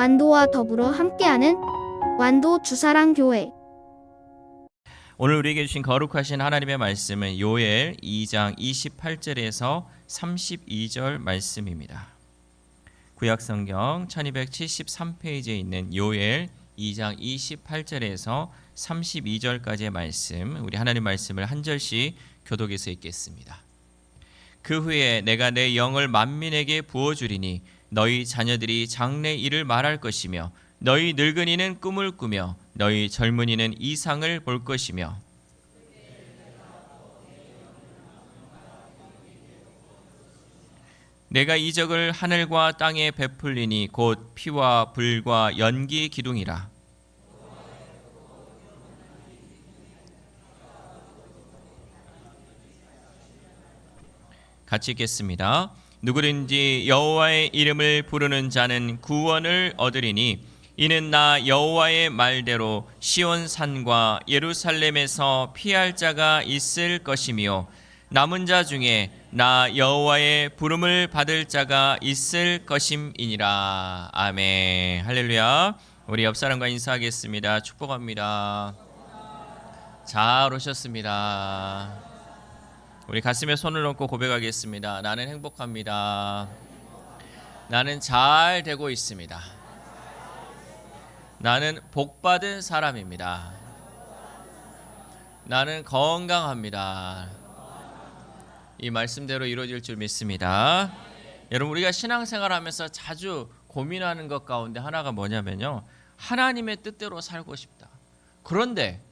완도와 더불어 함께하는 완도 주사랑 교회 오늘 우리에게 주신 거룩하신 하나님의 말씀은 요엘 2장 28절에서 32절 말씀입니다. 구약 성경 1273페이지에 있는 요엘 2장 28절에서 32절까지의 말씀, 우리 하나님 말씀을 한 절씩 교독해서 읽겠습니다. 그 후에 내가 내 영을 만민에게 부어 주리니 너희 자녀들이 장래 일을 말할 것이며 너희 늙은이는 꿈을 꾸며 너희 젊은이는 이상을 볼 것이며 내가 이적을 하늘과 땅에 베풀리니 곧 피와 불과 연기 기둥이라 같이 읽겠습니다. 누구든지 여호와의 이름을 부르는 자는 구원을 얻으리니 이는 나 여호와의 말대로 시온 산과 예루살렘에서 피할 자가 있을 것이며 남은 자 중에 나 여호와의 부름을 받을 자가 있을 것임이니라. 아멘. 할렐루야. 우리 옆 사람과 인사하겠습니다. 축복합니다. 잘 오셨습니다. 우리 가슴에 손을 얹고 고백하겠습니다. 나는 행복합니다. 나는 잘 되고 있습니다. 나는 복받은 사람입니다. 나는 건강합니다. 이 말씀대로 이루어질 줄 믿습니다. 여러분 우리가 신앙생활 하면서 자주 고민하는 것 가운데 하나가 뭐냐면요. 하나님의 뜻대로 살고 싶다. 그런데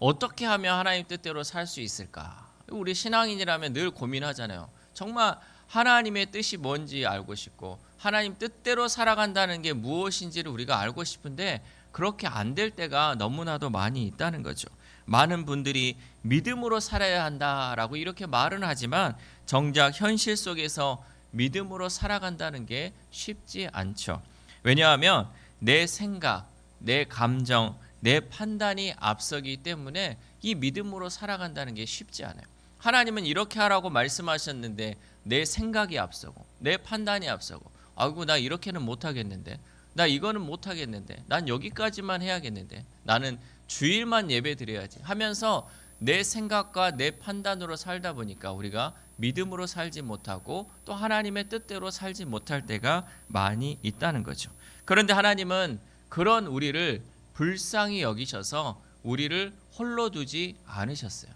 어떻게 하면 하나님 뜻대로 살 수 있을까? 우리 신앙인이라면 늘 고민하잖아요. 정말 하나님의 뜻이 뭔지 알고 싶고 하나님 뜻대로 살아간다는 게 무엇인지를 우리가 알고 싶은데 그렇게 안 될 때가 너무나도 많이 있다는 거죠. 많은 분들이 믿음으로 살아야 한다라고 이렇게 말은 하지만 정작 현실 속에서 믿음으로 살아간다는 게 쉽지 않죠. 왜냐하면 내 생각, 내 감정, 내 판단이 앞서기 때문에 이 믿음으로 살아간다는 게 쉽지 않아요. 하나님은 이렇게 하라고 말씀하셨는데 내 생각이 앞서고 내 판단이 앞서고 아이고 나 이렇게는 못 하겠는데 나 이거는 못 하겠는데 난 여기까지만 해야겠는데 나는 주일만 예배 드려야지 하면서 내 생각과 내 판단으로 살다 보니까 우리가 믿음으로 살지 못하고 또 하나님의 뜻대로 살지 못할 때가 많이 있다는 거죠. 그런데 하나님은 그런 우리를 불쌍히 여기셔서 우리를 홀로 두지 않으셨어요.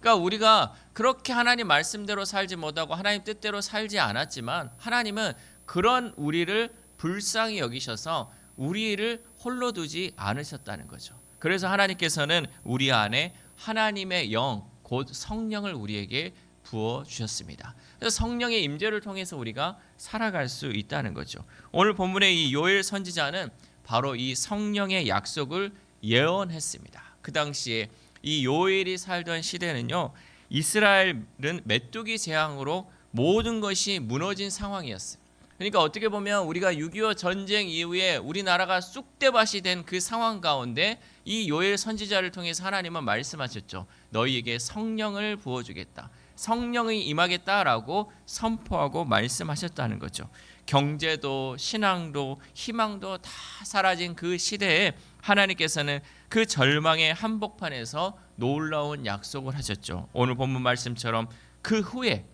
그러니까 우리가 그렇게 하나님 말씀대로 살지 못하고 하나님 뜻대로 살지 않았지만 하나님은 그런 우리를 불쌍히 여기셔서 우리를 홀로 두지 않으셨다는 거죠. 그래서 하나님께서는 우리 안에 하나님의 영, 곧 성령을 우리에게 부어 주셨습니다. 그래서 성령의 임재를 통해서 우리가 살아갈 수 있다는 거죠. 오늘 본문의 이 요엘 선지자는 바로 이 성령의 약속을 예언했습니다. 그 당시에 이 요엘이 살던 시대는요. 이스라엘은 메뚜기 재앙으로 모든 것이 무너진 상황이었어요. 그러니까 어떻게 보면 우리가 6.25 전쟁 이후에 우리나라가 쑥대밭이 된 그 상황 가운데 이 요엘 선지자를 통해서 하나님은 말씀하셨죠. 너희에게 성령을 부어주겠다. 성령이 임하겠다라고 선포하고 말씀하셨다는 거죠. 경제도 신앙도 희망도 다 사라진 그 시대에 하나님께서는 그 절망의 한복판에서 놀라운 약속을 하셨죠. 오늘 본문 말씀처럼 그 후에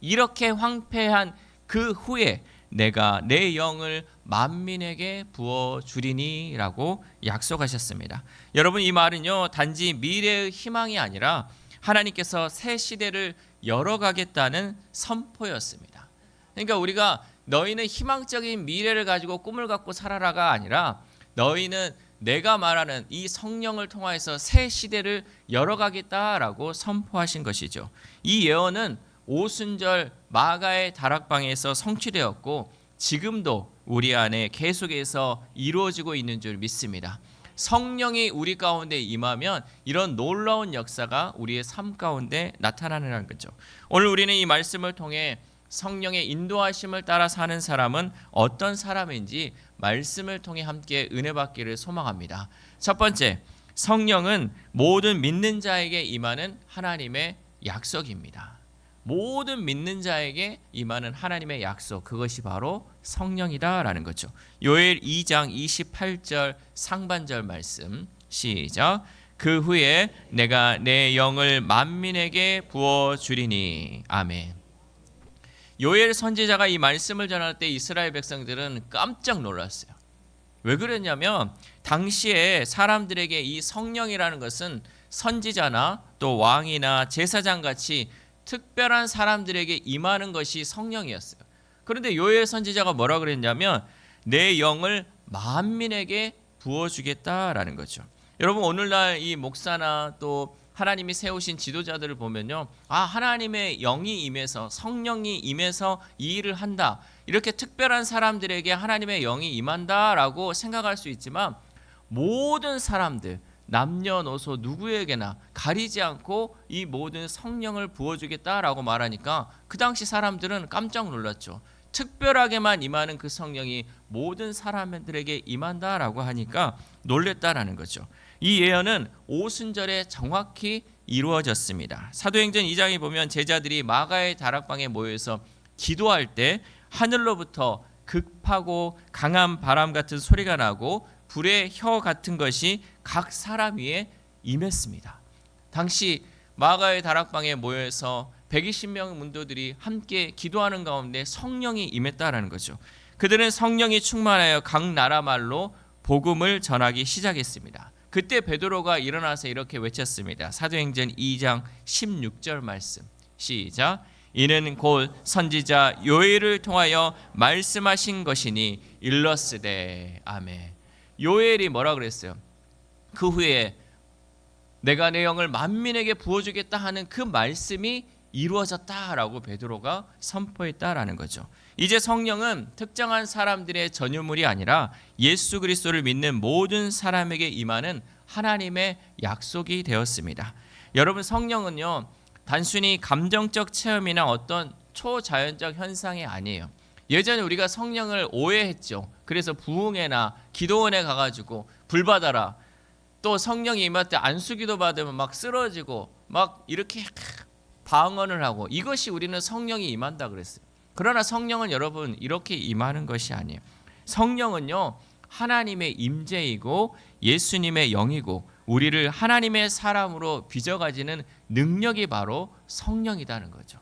이렇게 황폐한 그 후에 내가 내 영을 만민에게 부어 주리니라고 약속하셨습니다. 여러분 이 말은요 단지 미래의 희망이 아니라 하나님께서 새 시대를 열어가겠다는 선포였습니다. 그러니까 우리가 너희는 희망적인 미래를 가지고 꿈을 갖고 살아라가 아니라 너희는 내가 말하는 이 성령을 통하여서 새 시대를 열어가겠다라고 선포하신 것이죠. 이 예언은 오순절 마가의 다락방에서 성취되었고 지금도 우리 안에 계속해서 이루어지고 있는 줄 믿습니다. 성령이 우리 가운데 임하면 이런 놀라운 역사가 우리의 삶 가운데 나타나는 거죠. 오늘 우리는 이 말씀을 통해 성령의 인도하심을 따라 사는 사람은 어떤 사람인지 말씀을 통해 함께 은혜 받기를 소망합니다. 첫 번째, 성령은 모든 믿는 자에게 임하는 하나님의 약속입니다. 모든 믿는 자에게 임하는 하나님의 약속 그것이 바로 성령이다라는 거죠. 요엘 2장 28절 상반절 말씀 시작 그 후에 내가 내 영을 만민에게 부어 주리니 아멘. 요엘 선지자가 이 말씀을 전할 때 이스라엘 백성들은 깜짝 놀랐어요. 왜 그랬냐면 당시에 사람들에게 이 성령이라는 것은 선지자나 또 왕이나 제사장 같이 특별한 사람들에게 임하는 것이 성령이었어요. 그런데 요엘 선지자가 뭐라 그랬냐면 내 영을 만민에게 부어 주겠다라는 거죠. 여러분 오늘날 이 목사나 또 하나님이 세우신 지도자들을 보면요. 아, 하나님의 영이 임해서 성령이 임해서 이 일을 한다. 이렇게 특별한 사람들에게 하나님의 영이 임한다라고 생각할 수 있지만 모든 사람들 남녀노소 누구에게나 가리지 않고 이 모든 성령을 부어주겠다라고 말하니까 그 당시 사람들은 깜짝 놀랐죠. 특별하게만 임하는 그 성령이 모든 사람들에게 임한다라고 하니까 놀랬다라는 거죠. 이 예언은 오순절에 정확히 이루어졌습니다. 사도행전 2장에 보면 제자들이 마가의 다락방에 모여서 기도할 때 하늘로부터 급하고 강한 바람 같은 소리가 나고 불의 혀 같은 것이 각 사람 위에 임했습니다. 당시 마가의 다락방에 모여서 120명 문도들이 함께 기도하는 가운데 성령이 임했다라는 거죠. 그들은 성령이 충만하여 각 나라 말로 복음을 전하기 시작했습니다. 그때 베드로가 일어나서 이렇게 외쳤습니다. 사도행전 2장 16절 말씀. 시작. 이는 곧 선지자 요엘을 통하여 말씀하신 것이니 일러스되 아멘. 요엘이 뭐라 그랬어요? 그 후에 내가 내 영을 만민에게 부어주겠다 하는 그 말씀이 이루어졌다라고 베드로가 선포했다라는 거죠. 이제 성령은 특정한 사람들의 전유물이 아니라 예수 그리스도를 믿는 모든 사람에게 임하는 하나님의 약속이 되었습니다. 여러분 성령은요 단순히 감정적 체험이나 어떤 초자연적 현상이 아니에요. 예전에 우리가 성령을 오해했죠. 그래서 부흥회나 기도원에 가가지고 불 받아라. 또 성령이 임할 때 안수기도 받으면 막 쓰러지고 막 이렇게 방언을 하고 이것이 우리는 성령이 임한다 그랬어요. 그러나 성령은 여러분 이렇게 임하는 것이 아니에요. 성령은요 하나님의 임재이고 예수님의 영이고 우리를 하나님의 사람으로 빚어가지는 능력이 바로 성령이라는 거죠.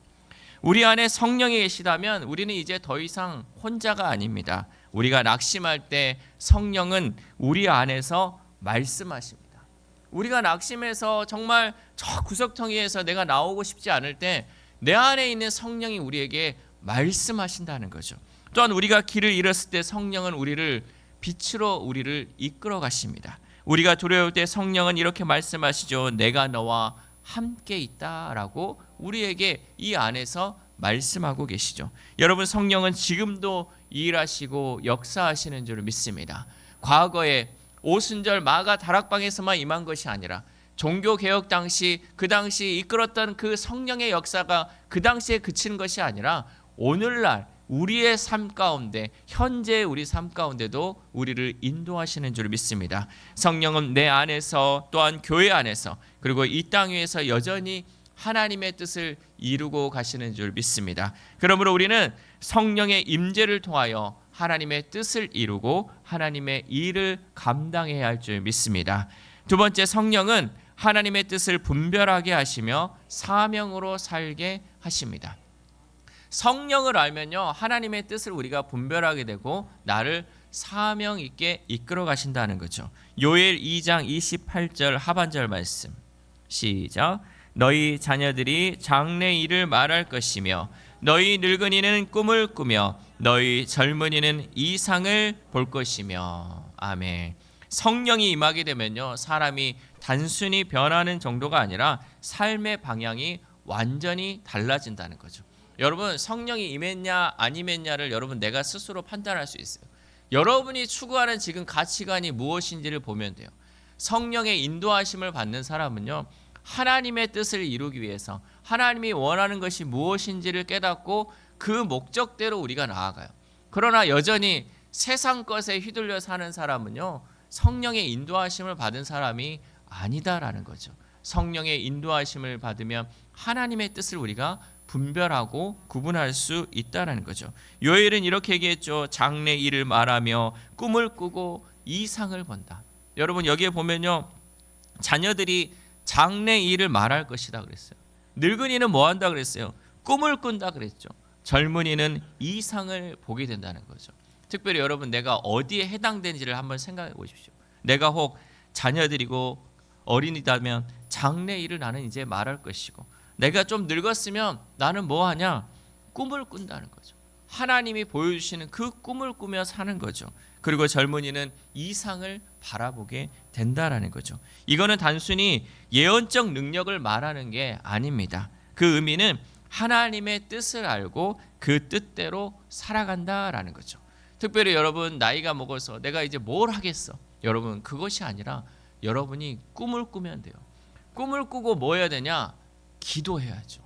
우리 안에 성령이 계시다면 우리는 이제 더 이상 혼자가 아닙니다. 우리가 낙심할 때 성령은 우리 안에서 말씀하십니다. 우리가 낙심해서 정말 저 구석텅이에서 내가 나오고 싶지 않을 때 내 안에 있는 성령이 우리에게 말씀하신다는 거죠. 또한 우리가 길을 잃었을 때 성령은 우리를 빛으로 우리를 이끌어 가십니다. 우리가 두려울 때 성령은 이렇게 말씀하시죠. 내가 너와 함께 있다라고 우리에게 이 안에서 말씀하고 계시죠. 여러분 성령은 지금도 일하시고 역사하시는 줄 믿습니다. 과거에 오순절 마가 다락방에서만 임한 것이 아니라 종교 개혁 당시 그 당시 이끌었던 그 성령의 역사가 그 당시에 그친 것이 아니라 오늘날 우리의 삶 가운데 현재 우리 삶 가운데도 우리를 인도하시는 줄 믿습니다. 성령은 내 안에서 또한 교회 안에서 그리고 이 땅 위에서 여전히 하나님의 뜻을 이루고 가시는 줄 믿습니다. 그러므로 우리는 성령의 임재를 통하여 하나님의 뜻을 이루고 하나님의 일을 감당해야 할 줄 믿습니다. 두 번째 성령은 하나님의 뜻을 분별하게 하시며 사명으로 살게 하십니다. 성령을 알면요 하나님의 뜻을 우리가 분별하게 되고 나를 사명 있게 이끌어 가신다는 거죠. 요엘 2장 28절 하반절 말씀 시작 너희 자녀들이 장래 일을 말할 것이며 너희 늙은이는 꿈을 꾸며 너희 젊은이는 이상을 볼 것이며 아멘. 성령이 임하게 되면요 사람이 단순히 변하는 정도가 아니라 삶의 방향이 완전히 달라진다는 거죠. 여러분 성령이 임했냐 안 임했냐를 여러분 내가 스스로 판단할 수 있어요. 여러분이 추구하는 지금 가치관이 무엇인지를 보면 돼요. 성령의 인도하심을 받는 사람은요. 하나님의 뜻을 이루기 위해서 하나님이 원하는 것이 무엇인지를 깨닫고 그 목적대로 우리가 나아가요. 그러나 여전히 세상 것에 휘둘려 사는 사람은요. 성령의 인도하심을 받은 사람이 아니다라는 거죠. 성령의 인도하심을 받으면 하나님의 뜻을 우리가 분별하고 구분할 수 있다라는 거죠. 요엘은 이렇게 얘기했죠. 장래 일을 말하며 꿈을 꾸고 이상을 본다. 여러분 여기에 보면요. 자녀들이 장래 일을 말할 것이다 그랬어요. 늙은이는 뭐 한다 그랬어요? 꿈을 꾼다 그랬죠. 젊은이는 이상을 보게 된다는 거죠. 특별히 여러분 내가 어디에 해당되는지를 한번 생각해 보십시오. 내가 혹 자녀들이고 어린이다면 장래 일을 나는 이제 말할 것이고 내가 좀 늙었으면 나는 뭐 하냐? 꿈을 꾼다는 거죠. 하나님이 보여주시는 그 꿈을 꾸며 사는 거죠. 그리고 젊은이는 이상을 바라보게 된다라는 거죠. 이거는 단순히 예언적 능력을 말하는 게 아닙니다. 그 의미는 하나님의 뜻을 알고 그 뜻대로 살아간다라는 거죠. 특별히 여러분 나이가 먹어서 내가 이제 뭘 하겠어? 여러분 그것이 아니라 여러분이 꿈을 꾸면 돼요. 꿈을 꾸고 뭐 해야 되냐? 기도해야죠.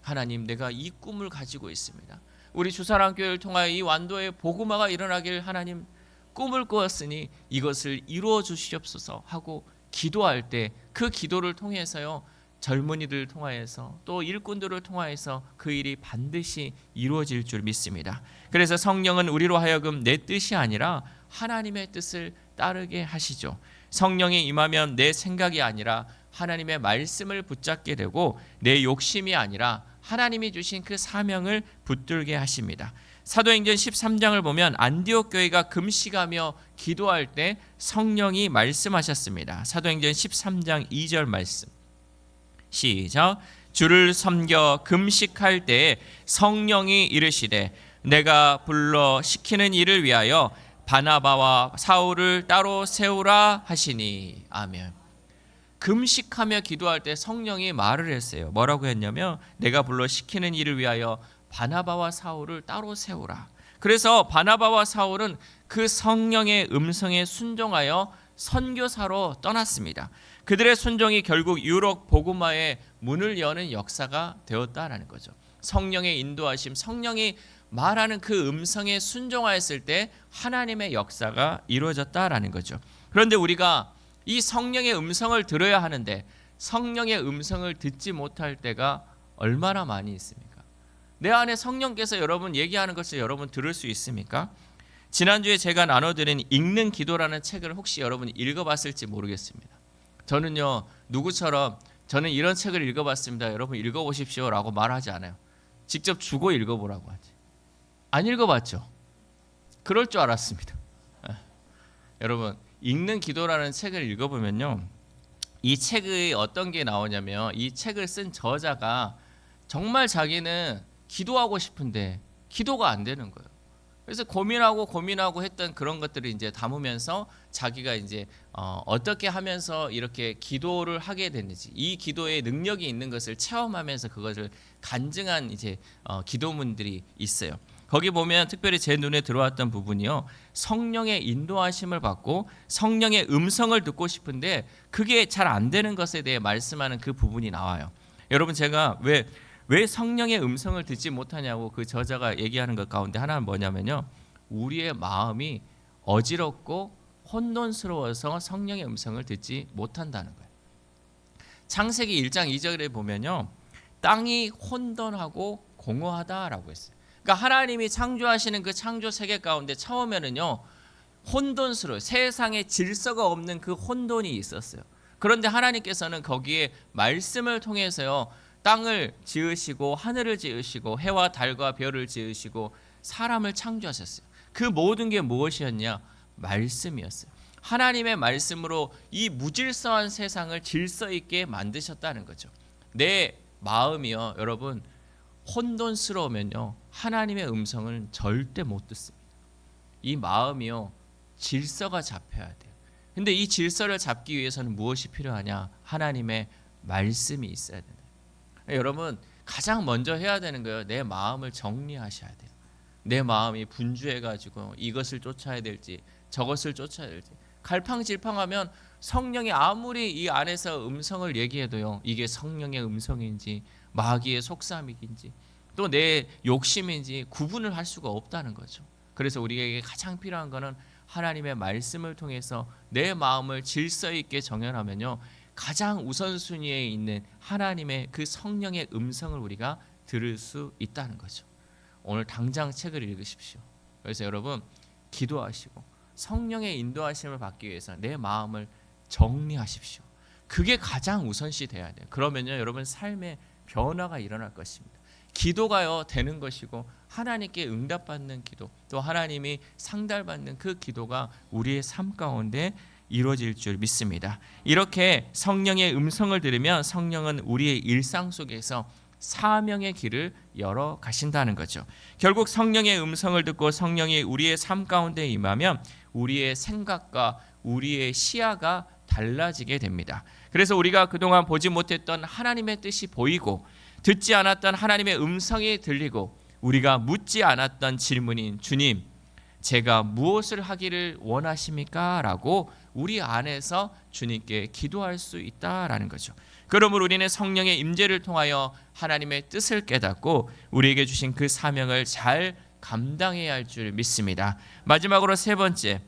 하나님 내가 이 꿈을 가지고 있습니다. 우리 주사랑 교회를 통하여 이 완도의 복음화가 일어나길 하나님 꿈을 꾸었으니 이것을 이루어 주시옵소서 하고 기도할 때 그 기도를 통해서요 젊은이들을 통하여서 또 일꾼들을 통하여서 그 일이 반드시 이루어질 줄 믿습니다. 그래서 성령은 우리로 하여금 내 뜻이 아니라 하나님의 뜻을 따르게 하시죠. 성령이 임하면 내 생각이 아니라 하나님의 말씀을 붙잡게 되고 내 욕심이 아니라 하나님이 주신 그 사명을 붙들게 하십니다. 사도행전 13장을 보면 안디옥 교회가 금식하며 기도할 때 성령이 말씀하셨습니다. 사도행전 13장 2절 말씀. 시작. 주를 섬겨 금식할 때 성령이 이르시되 내가 불러 시키는 일을 위하여 바나바와 사울을 따로 세우라 하시니 아멘. 금식하며 기도할 때 성령이 말을 했어요. 뭐라고 했냐면 내가 불러 시키는 일을 위하여 바나바와 사울을 따로 세우라. 그래서 바나바와 사울은 그 성령의 음성에 순종하여 선교사로 떠났습니다. 그들의 순종이 결국 유럽 복음화의 문을 여는 역사가 되었다라는 거죠. 성령의 인도하심, 성령이 말하는 그 음성에 순종하였을 때 하나님의 역사가 이루어졌다라는 거죠. 그런데 우리가 이 성령의 음성을 들어야 하는데 성령의 음성을 듣지 못할 때가 얼마나 많이 있습니까? 내 안에 성령께서 여러분 얘기하는 것을 여러분 들을 수 있습니까? 지난주에 제가 나눠드린 읽는 기도라는 책을 혹시 여러분 읽어봤을지 모르겠습니다. 저는요 누구처럼 저는 이런 책을 읽어봤습니다. 여러분 읽어보십시오 라고 말하지 않아요. 직접 주고 읽어보라고 하지. 안 읽어봤죠? 그럴 줄 알았습니다. 예. 여러분 읽는 기도라는 책을 읽어보면요, 이 책의 어떤 게 나오냐면 이 책을 쓴 저자가 정말 자기는 기도하고 싶은데 기도가 안 되는 거예요. 그래서 고민하고 고민하고 했던 그런 것들을 이제 담으면서 자기가 이제 어, 어떻게 하면서 이렇게 기도를 하게 됐는지 이 기도에 능력이 있는 것을 체험하면서 그것을 간증한 이제 어, 기도문들이 있어요. 거기 보면 특별히 제 눈에 들어왔던 부분이요. 성령의 인도하심을 받고 성령의 음성을 듣고 싶은데 그게 잘 안 되는 것에 대해 말씀하는 그 부분이 나와요. 여러분 제가 왜 왜 성령의 음성을 듣지 못하냐고 그 저자가 얘기하는 것 가운데 하나는 뭐냐면요. 우리의 마음이 어지럽고 혼돈스러워서 성령의 음성을 듣지 못한다는 거예요. 창세기 1장 2절에 보면요. 땅이 혼돈하고 공허하다라고 했어요. 그러니까 하나님이 창조하시는 그 창조 세계 가운데 처음에는요. 혼돈스러워 세상에 질서가 없는 그 혼돈이 있었어요. 그런데 하나님께서는 거기에 말씀을 통해서요. 땅을 지으시고 하늘을 지으시고 해와 달과 별을 지으시고 사람을 창조하셨어요. 그 모든 게 무엇이었냐? 말씀이었어요. 하나님의 말씀으로 이 무질서한 세상을 질서 있게 만드셨다는 거죠. 내 마음이요, 여러분 혼돈스러우면요 하나님의 음성을 절대 못 듣습니다. 이 마음이요 질서가 잡혀야 돼요. 근데 이 질서를 잡기 위해서는 무엇이 필요하냐? 하나님의 말씀이 있어야 된다. 여러분 가장 먼저 해야 되는 거예요. 내 마음을 정리하셔야 돼요. 내 마음이 분주해 가지고 이것을 쫓아야 될지 저것을 쫓아야 될지 갈팡질팡하면 성령이 아무리 이 안에서 음성을 얘기해도요. 이게 성령의 음성인지 마귀의 속삭임인지 또 내 욕심인지 구분을 할 수가 없다는 거죠. 그래서 우리에게 가장 필요한 거는 하나님의 말씀을 통해서 내 마음을 질서 있게 정연하면요. 가장 우선순위에 있는 하나님의 그 성령의 음성을 우리가 들을 수 있다는 거죠. 오늘 당장 책을 읽으십시오. 그래서 여러분 기도하시고 성령의 인도하심을 받기 위해서 내 마음을 정리하십시오. 그게 가장 우선시 돼야 돼요. 그러면요, 여러분 삶에 변화가 일어날 것입니다. 기도가요 되는 것이고 하나님께 응답받는 기도 또 하나님이 상달받는 그 기도가 우리의 삶 가운데 이루어질 줄 믿습니다. 이렇게 성령의 음성을 들으면 성령은 우리의 일상 속에서 사명의 길을 열어 가신다는 거죠. 결국 성령의 음성을 듣고 성령이 우리의 삶 가운데 임하면 우리의 생각과 우리의 시야가 달라지게 됩니다. 그래서 우리가 그동안 보지 못했던 하나님의 뜻이 보이고 듣지 않았던 하나님의 음성이 들리고 우리가 묻지 않았던 질문인 주님 제가 무엇을 하기를 원하십니까? 라고 우리 안에서 주님께 기도할 수 있다라는 거죠. 그러므로 우리는 성령의 임재를 통하여 하나님의 뜻을 깨닫고 우리에게 주신 그 사명을 잘 감당해야 할 줄 믿습니다. 마지막으로 세 번째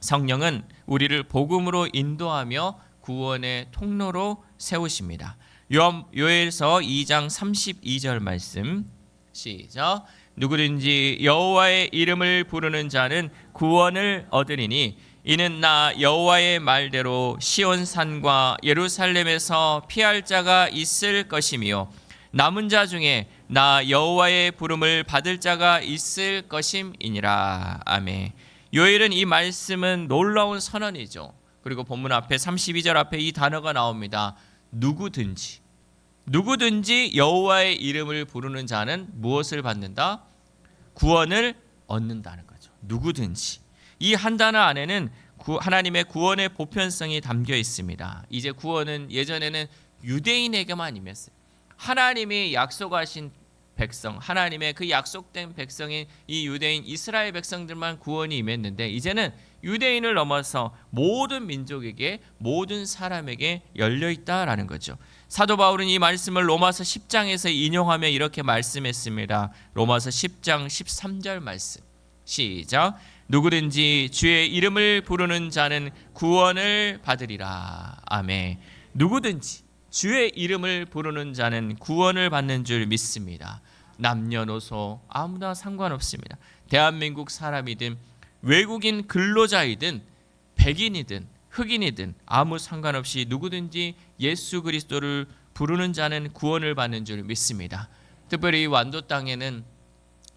성령은 우리를 복음으로 인도하며 구원의 통로로 세우십니다. 요 요엘서 2장 32절 말씀 시작 누구든지 여호와의 이름을 부르는 자는 구원을 얻으리니 이는 나 여호와의 말대로 시온 산과 예루살렘에서 피할 자가 있을 것이며 남은 자 중에 나 여호와의 부름을 받을 자가 있을 것임이니라 아멘. 요엘은 이 말씀은 놀라운 선언이죠. 그리고 본문 앞에 32절 앞에 이 단어가 나옵니다. 누구든지 누구든지 여호와의 이름을 부르는 자는 무엇을 받는다? 구원을 얻는다는 거죠. 누구든지 이 한 단어 안에는 구, 하나님의 구원의 보편성이 담겨 있습니다. 이제 구원은 예전에는 유대인에게만 임했어요. 하나님이 약속하신 백성, 하나님의 그 약속된 백성인 이 유대인 이스라엘 백성들만 구원이 임했는데 이제는 유대인을 넘어서 모든 민족에게 모든 사람에게 열려 있다라는 거죠. 사도 바울은 이 말씀을 로마서 10장에서 인용하며 이렇게 말씀했습니다. 로마서 10장 13절 말씀. 시작. 누구든지 주의 이름을 부르는 자는 구원을 받으리라. 아멘. 누구든지 주의 이름을 부르는 자는 구원을 받는 줄 믿습니다. 남녀노소 아무나 상관없습니다. 대한민국 사람이든 외국인 근로자이든 백인이든 흑인이든 아무 상관없이 누구든지 예수 그리스도를 부르는 자는 구원을 받는 줄 믿습니다. 특별히 완도 땅에는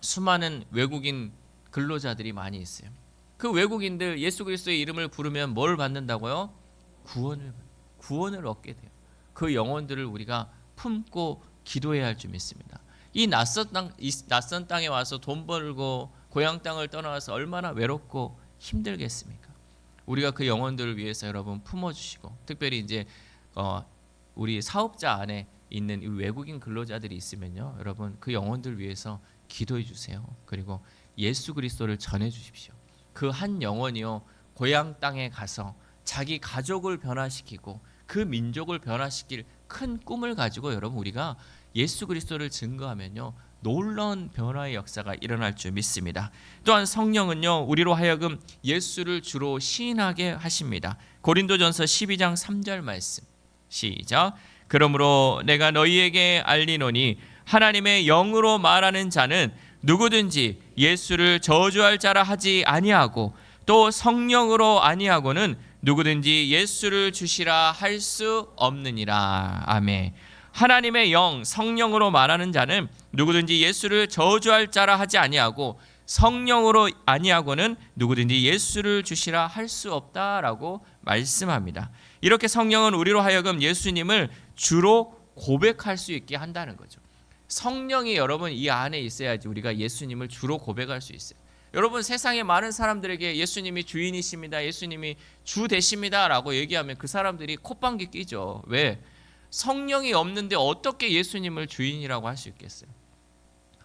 수많은 외국인 근로자들이 많이 있어요. 그 외국인들 예수 그리스도의 이름을 부르면 뭘 받는다고요? 구원을 구원을 얻게 돼요. 그 영혼들을 우리가 품고 기도해야 할 줄 믿습니다. 이 낯선 땅, 이 낯선 땅에 와서 돈 벌고 고향 땅을 떠나서 얼마나 외롭고 힘들겠습니까? 우리가 그 영혼들을 위해서 여러분 품어주시고 특별히 이제 어, 우리 사업자 안에 있는 이 외국인 근로자들이 있으면요, 여러분 그 영혼들 위해서 기도해 주세요. 그리고 예수 그리스도를 전해 주십시오. 그 한 영혼이요 고향 땅에 가서 자기 가족을 변화시키고 그 민족을 변화시킬 큰 꿈을 가지고 여러분 우리가 예수 그리스도를 증거하면요 놀라운 변화의 역사가 일어날 줄 믿습니다. 또한 성령은요 우리로 하여금 예수를 주로 시인하게 하십니다. 고린도전서 12장 3절 말씀 시작. 그러므로 내가 너희에게 알리노니 하나님의 영으로 말하는 자는 누구든지 예수를 저주할 자라 하지 아니하고 또 성령으로 아니하고는 누구든지 예수를 주시라 할 수 없느니라. 아멘. 하나님의 영 성령으로 말하는 자는 누구든지 예수를 저주할 자라 하지 아니하고 성령으로 아니하고는 누구든지 예수를 주시라 할 수 없다라고 말씀합니다. 이렇게 성령은 우리로 하여금 예수님을 주로 고백할 수 있게 한다는 거죠. 성령이 여러분 이 안에 있어야지 우리가 예수님을 주로 고백할 수 있어요. 여러분 세상에 많은 사람들에게 예수님이 주인이십니다. 예수님이 주 되십니다라고 얘기하면 그 사람들이 콧방귀 끼죠. 왜? 성령이 없는데 어떻게 예수님을 주인이라고 할 수 있겠어요?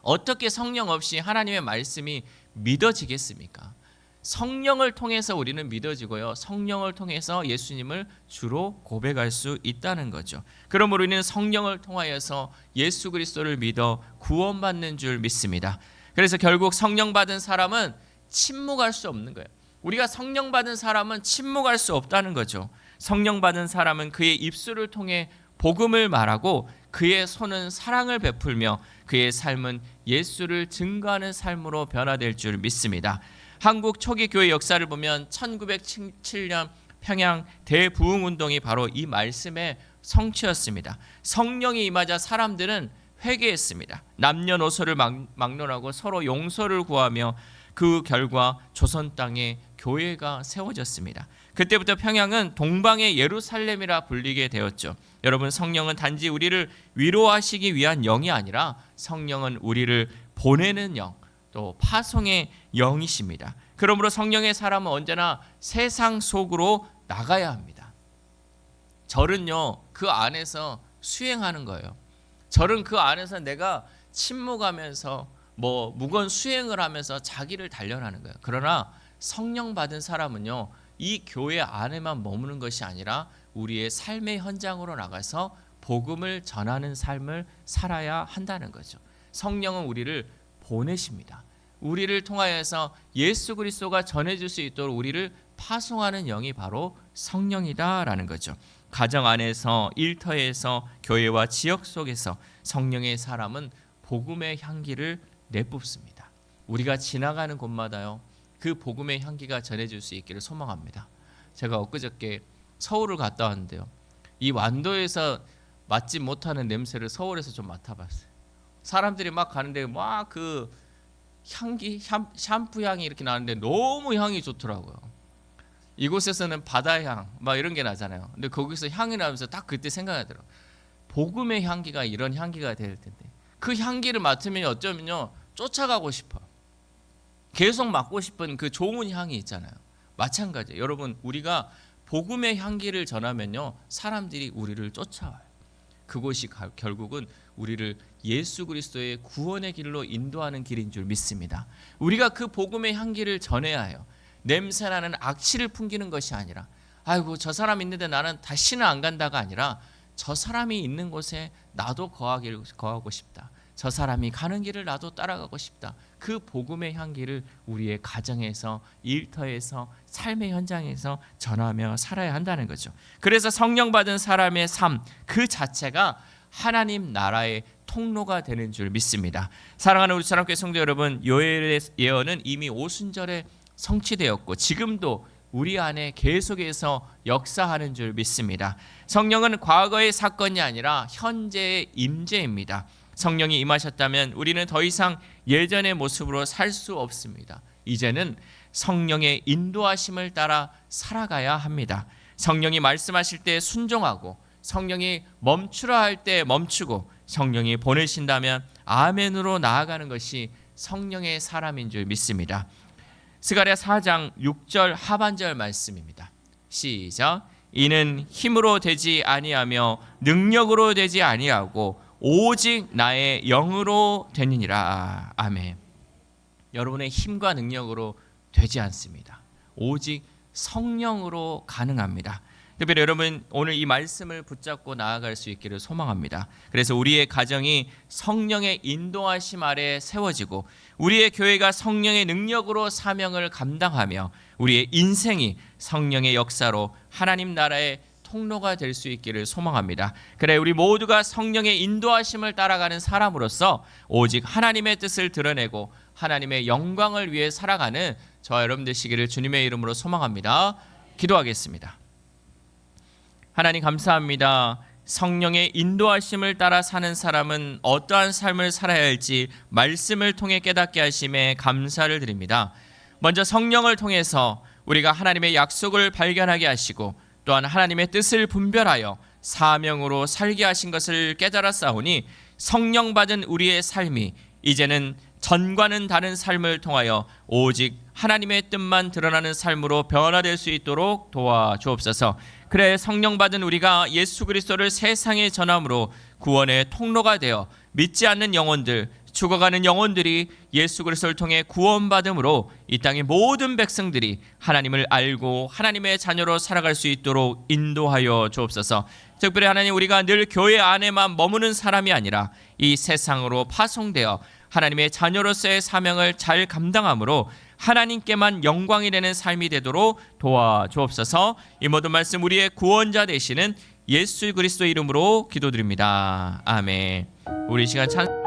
어떻게 성령 없이 하나님의 말씀이 믿어지겠습니까? 성령을 통해서 우리는 믿어지고요. 성령을 통해서 예수님을 주로 고백할 수 있다는 거죠. 그러므로 우리는 성령을 통하여서 예수 그리스도를 믿어 구원받는 줄 믿습니다. 그래서 결국 성령 받은 사람은 침묵할 수 없는 거예요. 우리가 성령 받은 사람은 침묵할 수 없다는 거죠. 성령 받은 사람은 그의 입술을 통해 복음을 말하고 그의 손은 사랑을 베풀며 그의 삶은 예수를 증거하는 삶으로 변화될 줄 믿습니다. 한국 초기 교회 역사를 보면 1907년 평양 대부흥 운동이 바로 이 말씀의 성취였습니다. 성령이 임하자 사람들은 회개했습니다. 남녀노소를 막- 막론하고 서로 용서를 구하며 그 결과 조선 땅에 교회가 세워졌습니다. 그때부터 평양은 동방의 예루살렘이라 불리게 되었죠. 여러분 성령은 단지 우리를 위로하시기 위한 영이 아니라 성령은 우리를 보내는 영, 또 파송의 영이십니다. 그러므로 성령의 사람은 언제나 세상 속으로 나가야 합니다. 절은요 그 안에서 수행하는 거예요. 절은 그 안에서 내가 침묵하면서 뭐 무건 수행을 하면서 자기를 단련하는 거예요. 그러나 성령 받은 사람은요 이 교회 안에만 머무는 것이 아니라 우리의 삶의 현장으로 나가서 복음을 전하는 삶을 살아야 한다는 거죠. 성령은 우리를 보내십니다. 우리를 통하여서 예수 그리스도가 전해질 수 있도록 우리를 파송하는 영이 바로 성령이다라는 거죠. 가정 안에서 일터에서 교회와 지역 속에서 성령의 사람은 복음의 향기를 내뿜습니다. 우리가 지나가는 곳마다요 그 복음의 향기가 전해질 수 있기를 소망합니다. 제가 엊그저께 서울을 갔다 왔는데요. 이 완도에서 맡지 못하는 냄새를 서울에서 좀 맡아봤어요. 사람들이 막 가는데 막 그 향기 샴, 샴푸 향이 이렇게 나는데 너무 향이 좋더라고요. 이곳에서는 바다 향 막 이런 게 나잖아요. 근데 거기서 향이 나면서 딱 그때 생각하더라고. 복음의 향기가 이런 향기가 될 텐데 그 향기를 맡으면 어쩌면요 쫓아가고 싶어. 계속 맡고 싶은 그 좋은 향이 있잖아요. 마찬가지. 여러분 우리가 복음의 향기를 전하면요 사람들이 우리를 쫓아와요. 그곳이 가- 결국은 우리를 예수 그리스도의 구원의 길로 인도하는 길인 줄 믿습니다. 우리가 그 복음의 향기를 전해야 해요. 냄새나는 악취를 풍기는 것이 아니라 아이고 저 사람 있는데 나는 다시는 안 간다가 아니라 저 사람이 있는 곳에 나도 거하기를 거하고 싶다. 저 사람이 가는 길을 나도 따라가고 싶다. 그 복음의 향기를 우리의 가정에서 일터에서 삶의 현장에서 전하며 살아야 한다는 거죠. 그래서 성령 받은 사람의 삶 그 자체가 하나님 나라의 통로가 되는 줄 믿습니다. 사랑하는 우리 사랑교회 성도 여러분, 요엘의 예언은 이미 오순절에 성취되었고 지금도 우리 안에 계속해서 역사하는 줄 믿습니다. 성령은 과거의 사건이 아니라 현재의 임재입니다. 성령이 임하셨다면 우리는 더 이상 예전의 모습으로 살 수 없습니다. 이제는 성령의 인도하심을 따라 살아가야 합니다. 성령이 말씀하실 때 순종하고 성령이 멈추라 할 때 멈추고 성령이 보내신다면 아멘으로 나아가는 것이 성령의 사람인 줄 믿습니다. 스가랴 4장 6절 하반절 말씀입니다. 시작. 이는 힘으로 되지 아니하며 능력으로 되지 아니하고 오직 나의 영으로 되느니라. 아멘. 여러분의 힘과 능력으로 되지 않습니다. 오직 성령으로 가능합니다. 특별히 여러분 오늘 이 말씀을 붙잡고 나아갈 수 있기를 소망합니다. 그래서 우리의 가정이 성령의 인도하심 아래 세워지고 우리의 교회가 성령의 능력으로 사명을 감당하며 우리의 인생이 성령의 역사로 하나님 나라의 통로가 될 수 있기를 소망합니다. 그래 우리 모두가 성령의 인도하심을 따라가는 사람으로서 오직 하나님의 뜻을 드러내고 하나님의 영광을 위해 살아가는 저와 여러분 되시기를 주님의 이름으로 소망합니다. 기도하겠습니다. 하나님 감사합니다. 성령의 인도하심을 따라 사는 사람은 어떠한 삶을 살아야 할지 말씀을 통해 깨닫게 하심에 감사를 드립니다. 먼저 성령을 통해서 우리가 하나님의 약속을 발견하게 하시고 또한 하나님의 뜻을 분별하여 사명으로 살게 하신 것을 깨달아 싸우니 성령 받은 우리의 삶이 이제는 전과는 다른 삶을 통하여 오직 하나님의 뜻만 드러나는 삶으로 변화될 수 있도록 도와주옵소서. 그래 성령 받은 우리가 예수 그리스도를 세상에 전함으로 구원의 통로가 되어 믿지 않는 영혼들 죽어가는 영혼들이 예수 그리스도를 통해 구원받음으로 이 땅의 모든 백성들이 하나님을 알고 하나님의 자녀로 살아갈 수 있도록 인도하여 주옵소서. 특별히 하나님 우리가 늘 교회 안에만 머무는 사람이 아니라 이 세상으로 파송되어 하나님의 자녀로서의 사명을 잘 감당함으로 하나님께만 영광이 되는 삶이 되도록 도와주옵소서. 이 모든 말씀 우리의 구원자 되시는 예수 그리스도 이름으로 기도드립니다. 아멘. 우리 이 시간 찬